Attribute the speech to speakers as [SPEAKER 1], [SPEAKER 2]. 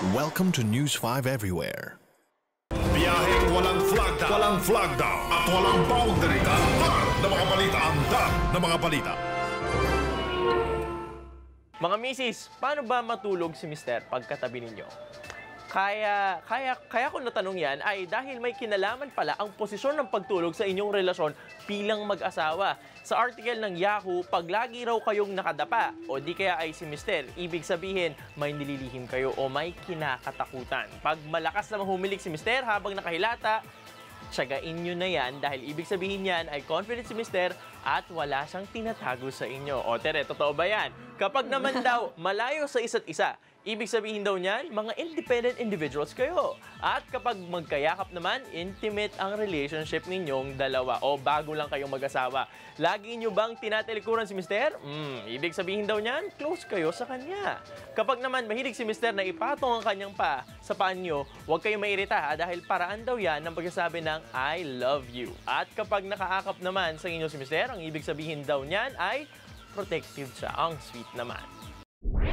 [SPEAKER 1] Welcome to News 5 Everywhere.
[SPEAKER 2] Biyaheng walang flagda, walang flagda, at walang boundary. Tampar na mga balita, andar na mga balita.
[SPEAKER 3] Mga misis, paano ba matulog si mister pagkatabi ninyo? Kaya, kaya, kaya ko natanong yan ay dahil may kinalaman pala ang posisyon ng pagtulog sa inyong relasyon bilang mag-asawa. Sa article ng Yahoo, pag lagi raw kayong nakadapa o di kaya ay si mister, ibig sabihin may nililihim kayo o may kinakatakutan. Pag malakas na mahumilig si mister habang nakahilata, Tsagain nyo na yan dahil ibig sabihin yan ay confident si mister at wala siyang tinatago sa inyo. O tere, totoo ba yan? Kapag naman daw malayo sa isa't isa, ibig sabihin daw niyan, mga independent individuals kayo. At kapag magkayakap naman, intimate ang relationship ninyong dalawa o bago lang kayong mag-asawa. Lagi nyo bang tinatelikuran si mister? Hmm, ibig sabihin daw niyan, close kayo sa kanya. Kapag naman mahilig si mister na ipatong ang kanyang pa sa panyo, huwag kayong mairita ha, dahil paraan daw yan ng pagsasabi ng I love you. At kapag nakaakap naman sa inyo si mister, ang ibig sabihin daw niyan ay protective siya. Ang sweet naman.